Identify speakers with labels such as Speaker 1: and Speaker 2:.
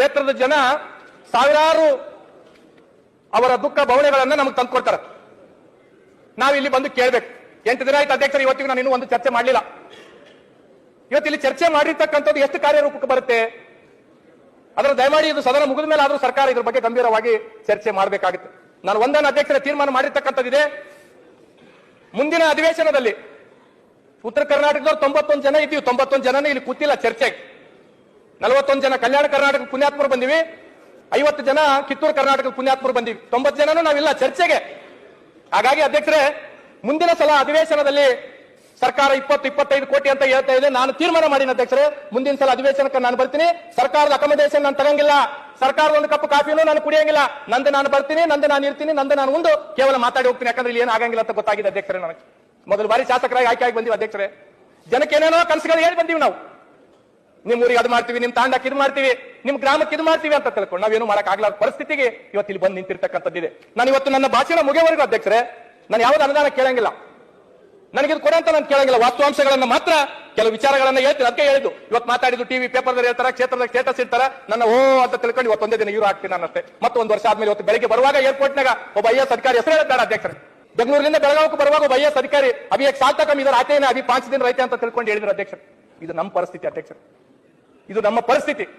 Speaker 1: ಕ್ಷೇತ್ರದ ಜನ ಸಾವಿರಾರು ಅವರ ದುಃಖ ಭಾವನೆಗಳನ್ನ ನಮಗೆ ತಂದುಕೊಡ್ತಾರೆ ನಾವು ಇಲ್ಲಿ ಬಂದು ಕೇಳ್ಬೇಕು. ಎಂಟು ದಿನ ಆಯ್ತು ಅಧ್ಯಕ್ಷರು, ಇವತ್ತಿಗೆ ನಾನು ಇನ್ನೂ ಒಂದು ಚರ್ಚೆ ಮಾಡಲಿಲ್ಲ. ಇವತ್ತು ಇಲ್ಲಿ ಚರ್ಚೆ ಮಾಡಿರ್ತಕ್ಕಂಥದ್ದು ಎಷ್ಟು ಕಾರ್ಯರೂಪಕ್ಕೆ ಬರುತ್ತೆ? ಅದರ ದಯಮಾಡಿ ಇದು ಸದನ ಮುಗಿದ ಮೇಲೆ ಆದ್ರೂ ಸರ್ಕಾರ ಇದ್ರ ಬಗ್ಗೆ ಗಂಭೀರವಾಗಿ ಚರ್ಚೆ ಮಾಡಬೇಕಾಗುತ್ತೆ. ನಾನು ಒಂದನ್ನು ಅಧ್ಯಕ್ಷರ ತೀರ್ಮಾನ ಮಾಡಿರ್ತಕ್ಕಂಥದ್ದಿದೆ. ಮುಂದಿನ ಅಧಿವೇಶನದಲ್ಲಿ ಉತ್ತರ ಕರ್ನಾಟಕದವ್ರು ತೊಂಬತ್ತೊಂದು ಜನ ಇದ್ದೀವಿ. ತೊಂಬತ್ತೊಂದು ಜನನೇ ಇಲ್ಲಿ ಕೂತಿಲ್ಲ ಚರ್ಚೆಗೆ. ನಲವತ್ತೊಂದು ಜನ ಕಲ್ಯಾಣ ಕರ್ನಾಟಕ ಪುಣ್ಯಾತ್ಮರು ಬಂದಿವಿ. ಐವತ್ತು ಜನ ಕಿತ್ತೂರು ಕರ್ನಾಟಕ ಪುಣ್ಯಾತ್ಮರು ಬಂದಿವಿ. ತೊಂಬತ್ತು ಜನನೂ ನಾವಿಲ್ಲ, ಚರ್ಚೆಗೆ. ಹಾಗಾಗಿ ಅಧ್ಯಕ್ಷರೇ, ಮುಂದಿನ ಸಲ ಅಧಿವೇಶನದಲ್ಲಿ ಸರ್ಕಾರ ಇಪ್ಪತ್ತು, ಇಪ್ಪತ್ತೈದು ಕೋಟಿ ಅಂತ ಹೇಳ್ತಾ ಇದೆ. ನಾನು ತೀರ್ಮಾನ ಮಾಡಿನ ಅಧ್ಯಕ್ಷರೇ, ಮುಂದಿನ ಸಲ ಅಧಿವೇಶನಕ್ಕೆ ನಾನು ಬರ್ತೀನಿ. ಸರ್ಕಾರದ ಅಕಮಡೇಷನ್ ನಾನು ತಗಂಗಿಲ್ಲ. ಸರ್ಕಾರದ ಒಂದು ಕಪ್ ಕಾಫಿನೂ ನಾನು ಕುಡಿಯಂಗಿಲ್ಲ. ನಂದು ನಾನು ಬರ್ತೀನಿ, ನಂದು ನಾನು ಇರ್ತೀನಿ, ನಂದು ನಾನು ಒಂದು ಕೇವಲ ಮಾತಾಡಿ ಹೋಗ್ತೀನಿ. ಯಾಕಂದ್ರೆ ಇಲ್ಲಿ ಏನು ಆಗಂಗಿಲ್ಲ ಅಂತ ಗೊತ್ತಾಗಿದೆ ಅಧ್ಯಕ್ಷರೇ ನನಗೆ. ಮೊದಲು ಬಾರಿ ಶಾಸಕರಾಗಿ ಆಯ್ಕೆ ಆಗಿ ಬಂದಿವಿ ಅಧ್ಯಕ್ಷರೇ. ಜನಕ್ಕೆ ಏನೇನೋ ಕನಸುಗಳು ಹೇಳಿ ಬಂದೀವಿ ನಾವು. ನಿಮ್ಮ ಊರಿಗೆ ಅದು ಮಾಡ್ತೀವಿ, ನಿಮ್ ತಾಂಡಕ್ಕೆ ಇದು ಮಾಡ್ತೀವಿ, ನಿಮ್ ಗ್ರಾಮಕ್ಕೆ ಇದು ಮಾಡ್ತೀವಿ ಅಂತ ತಿಳ್ಕೊಂಡು ನಾವೇನು ಮಾಡಕ್ಕಾಗ್ಲಾರ್ದ ಪರಿಸ್ಥಿತಿಗೆ ಇವತ್ತು ಇಲ್ಲಿ ಬಂದು ನಿಂತಿರ್ತಕ್ಕಂಥದ್ದಿದೆ ನಾನು ಇವತ್ತು ನನ್ನ ಭಾಷಣ ಮುಗಿಯವರೆಗೂ ಅಧ್ಯಕ್ಷರೇ, ನಾನು ಯಾವ್ದು ಅನುದಾನ ಕೇಳಂಗಿಲ್ಲ. ನನಗೆ ಇದು ಕೊಡ ಅಂತ ನಾನು ಕೇಳಂಗಿಲ್ಲ, ವಾಸ್ತವಾಂಶಗಳನ್ನ ಮಾತ್ರ ಕೆಲವು ವಿಚಾರಗಳನ್ನ ಹೇಳ್ತೀನಿ, ಅದಕ್ಕೆ ಹೇಳಿದ್ದು. ಇವತ್ತು ಮಾತಾಡಿದ್ದು ಟಿವಿ ಪೇಪರ್ದಲ್ಲಿ ಹೇಳ್ತಾರೆ, ಕ್ಷೇತ್ರದ ಸ್ಟೇಟಸ್ ಇರ್ತಾರ ನನ್ನ ಓ ಅಂತ ತಿಳ್ಕೊಂಡು ಇವತ್ತು ಒಂದೇ ದಿನ ಇವರು ಹಾಕ್ತೀನಿ ನಾನು ಅಷ್ಟೇ. ಮತ್ತೊಂದು ವರ್ಷ ಆದ್ಮೇಲೆ ಇವತ್ತು ಬೆಳಿಗ್ಗೆ ಬರುವಾಗ ಏರ್ಪೋರ್ಟ್ನಾಗ ಒಬ್ಬ ಐ ಎಸ್ ಅಧಿಕಾರಿ ಹೆಸರು ಹೇಳ್ತಾರೆ ಅಧ್ಯಕ್ಷರ. ಬೆಂಗಳೂರಿನಿಂದ ಬೆಳಗಾವಕ್ಕೆ ಬರುವಾಗ ಒಬ್ಬ ಐ ಎಸ್ ಅಧಿಕಾರಿ, ಅಭಿ ಸಾಲ್ತಕಮ್ ಇದರ ಆತೇನೆ ಅಭಿ, ಪಾಂಚ್ ದಿನ ರೈತೆ ಅಂತ ತಿಳ್ಕೊಂಡು ಹೇಳಿದ್ರು ಅಧ್ಯಕ್ಷರು. ಇದು ನಮ್ಮ ಪರಿಸ್ಥಿತಿ ಅಧ್ಯಕ್ಷರು. ಇದು ನಮ್ಮ ಪರಿಸ್ಥಿತಿ.